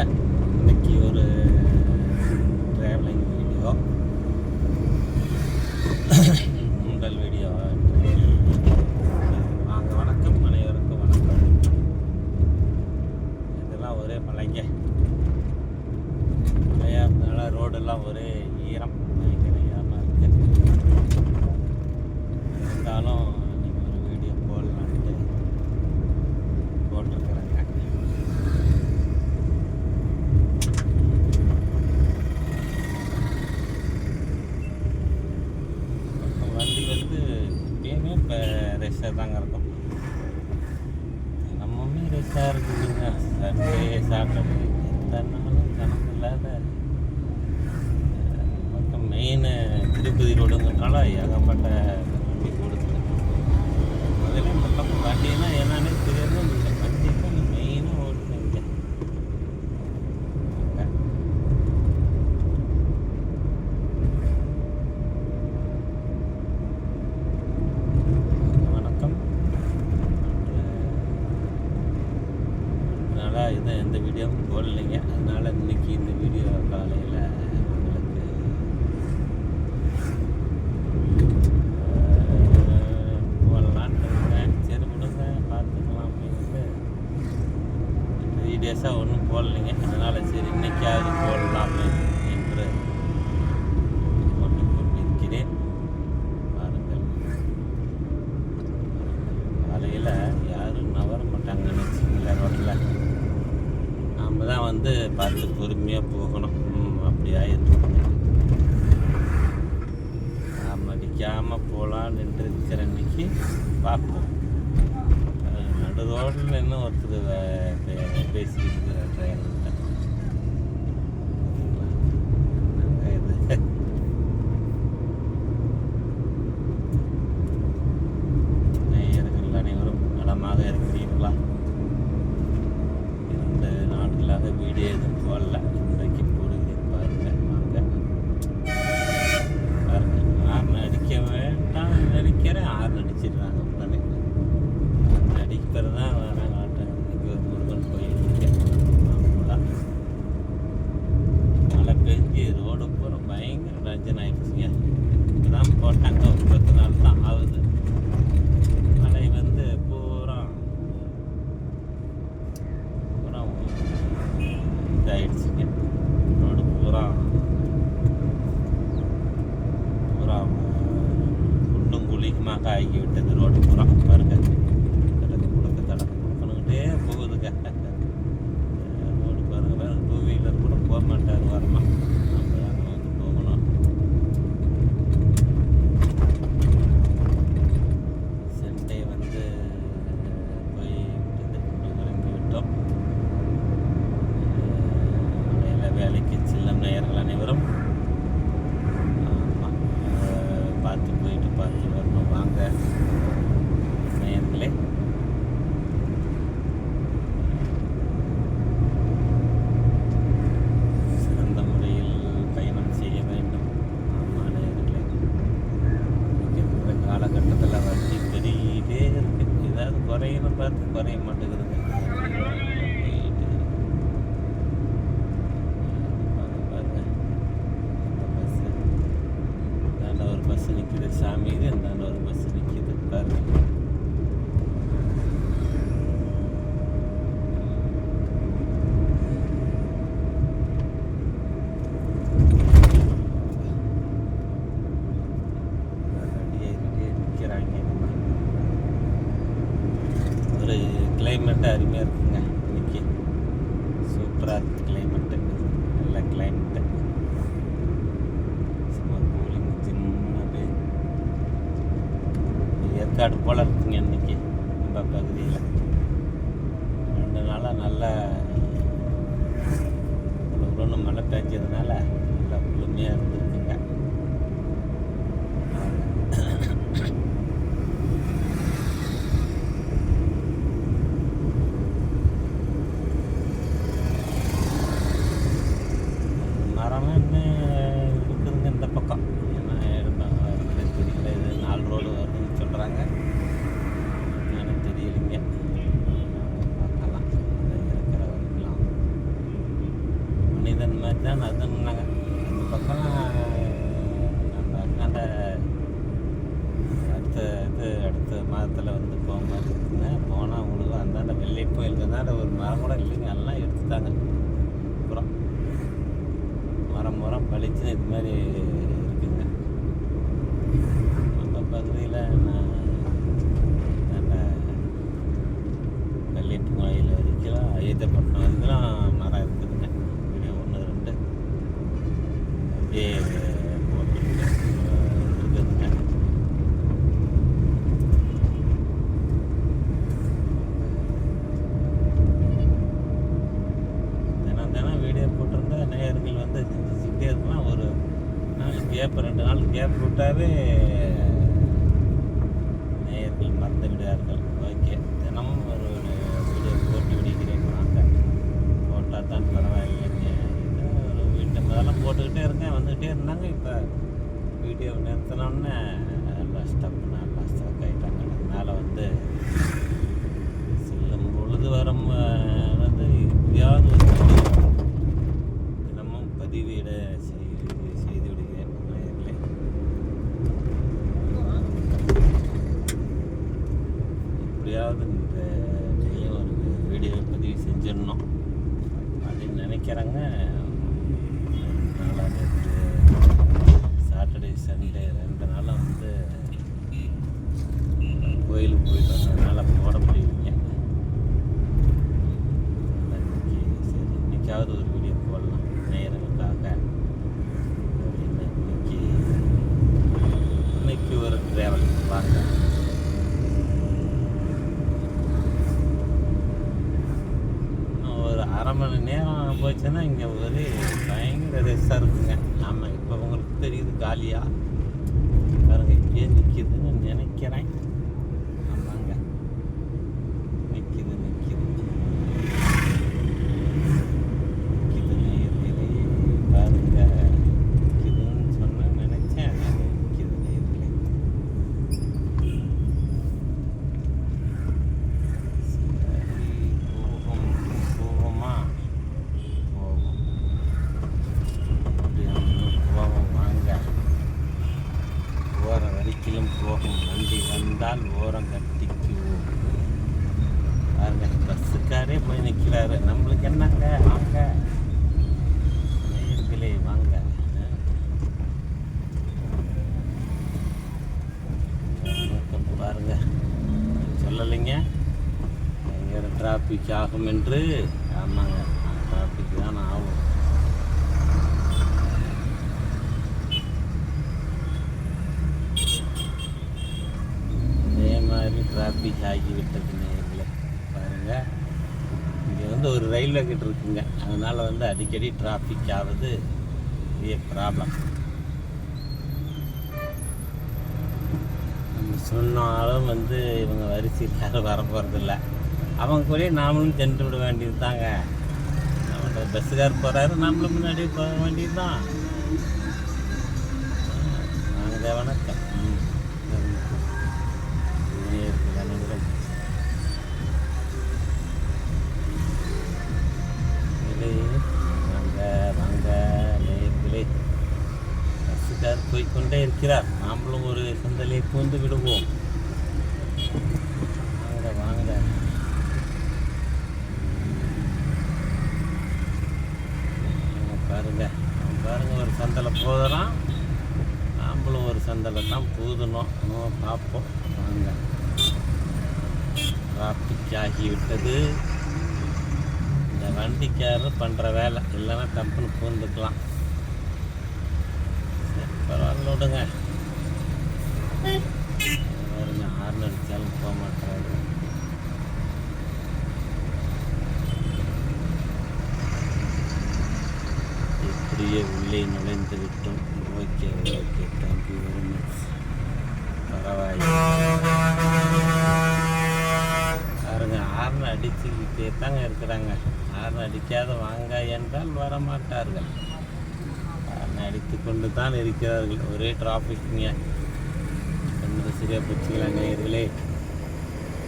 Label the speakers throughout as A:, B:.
A: இன்றைக்கி ஒரு travelling video உங்கள் வீடியோ வாங்க வணக்கம். அனைவருக்கும் வணக்கம். இதெல்லாம் ஒரே மலைங்க. மழையாக இருந்தனால ரோடெல்லாம் ஒரே ஈரம். கிடைக்காமல் இருக்குது இருந்தாலும் ரேஸாக தாங்க இருக்கும் தினமுமே ரேஸாக இருக்குதுங்க. சண்டே சாட்டர்டே எந்த நாளும் கணக்கு இல்லாத பக்கம் மெயின் திருப்பதி ரோடுங்கிறனால ஏகப்பட்ட வண்டி கொடுத்து முதல்ல இந்த பக்கம் வண்டின்னா என்னன்னு வந்து பார்த்து பொறுமையாக போகணும். அப்படி ஆயிடுச்சு. நாம் அடிக்காமல் நின்று இருக்கிற அன்னைக்கு பார்ப்போம். நடு இன்னும் ஒருத்தர் பேசிக்கிட்டு இருக்கிற ட்ரெயினில் பார்த்து குறைய மாட்டேங்குதுங்க ஏற்காடு போல இருக்குது அப்புறம் மரம் இது மாதிரி இருந்தேன் இருந்தாங்க இப்போ வீடியோ நிறுத்தினோடனே எல்லாம் ஸ்டப் நல்லா ஸ்டக் ஆகிட்டாங்க அதனால் வந்து போச்சுன்னா இங்கே ஒரு பயங்கர ரெஸ்ஸாக இருக்குங்க. ஆமாம் இப்போ உங்களுக்கு தெரியுது காலியாக பாருங்கள் இப்படியே நிற்கிதுன்னு நினைக்கிறேன். வண்டி வந்தால் ஓரம் கட்டிக்குவோம் பாருங்க பஸ்ஸுக்காரே போய் நிற்கிறாரு நம்மளுக்கு என்னங்க வாங்க நேர்களே வாங்க பாருங்க சொல்லலைங்க பயங்கர டிராஃபிக் ஆகும் என்று ஆமாங்க டிராஃபிக் தான் ஆகும் மாதிரி டிராஃபிக் ஆகிவிட்டது நேரில். பாருங்கள் இங்கே வந்து ஒரு ரயில்வே கிட்ட இருக்குங்க. அதனால் வந்து அடிக்கடி டிராஃபிக் ஆகுது பெரிய ப்ராப்ளம் நம்ம சொன்னாலும் வந்து இவங்க வரிசையில் யாரும் வர போகிறதில்ல அவங்க கூட நாமளும் சென்று விட வேண்டியது தாங்க நம்மளோட பஸ்ஸுக்கார் போகிறாரு நம்மளும் முன்னாடி போக வேண்டியது தான் வாங்க வணக்கம். பஸ்ஸுக்கார் போய்க்கொண்டே இருக்கிறார். நாமளும் ஒரு சந்தலையை பூந்து விடுவோம். வாங்கடா வாங்க வாங்க, பாருங்க அவன் பாருங்க ஒரு சந்தலை போதுறான். நாமளும் ஒரு சந்தலை தான் பூதணும். நம்ம பார்ப்போம். வாங்க. டிராஃபிக் ஆகிவிட்டது. இந்த வண்டிக்காரர் பண்ணுற வேலை. இல்லைன்னா டப்புன்னு பூந்துக்கலாம். பரவாயில்ல விடுங்க. பாருங்க ஹார்ன் அடித்தாலும் போக மாட்டாரு எப்படியே உள்ளே நுழைந்து விட்டோம் okay okay thank you very much பரவாயில்லை பாருங்க ஹார்ன் அடிச்சுக்கிட்டே தாங்க இருக்கிறாங்க ஹார்ன் அடிக்காத வாங்க என்றால் வர மாட்டார்கள் அடித்து கொண்டு தான் இருக்கிறார்கள். ஒரே டிராஃபிக்ங்க சொன்னது சரியாக போச்சுங்களா நேயர்களே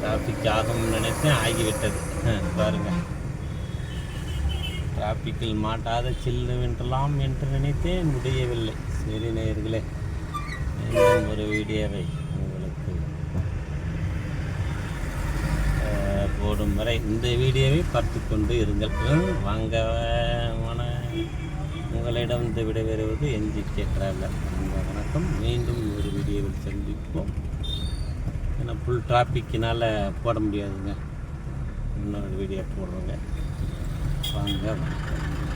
A: டிராஃபிக் ஆகும்னு நினைத்தேன் ஆகிவிட்டது. பாருங்க. டிராபிக்கில் மாட்டாத சில்லு வென்றலாம் என்று நினைத்தேன் முடியவில்லை. சரி நேயர்களே மீண்டும் ஒரு வீடியோவை உங்களுக்கு போடும் வரை இந்த வீடியோவை பார்த்து கொண்டு இருங்கள். வாங்க. உங்களிடம் இந்த விடைபெறுவது என்ஜி டிராவலர். வணக்கம். மீண்டும் ஒரு வீடியோவில் சந்திப்போம். ஏன்னா ஃபுல் டிராஃபிக்கினால் போட முடியாதுங்க. இன்னொரு வீடியோ போடுறோங்க. வாங்க வணக்கம்.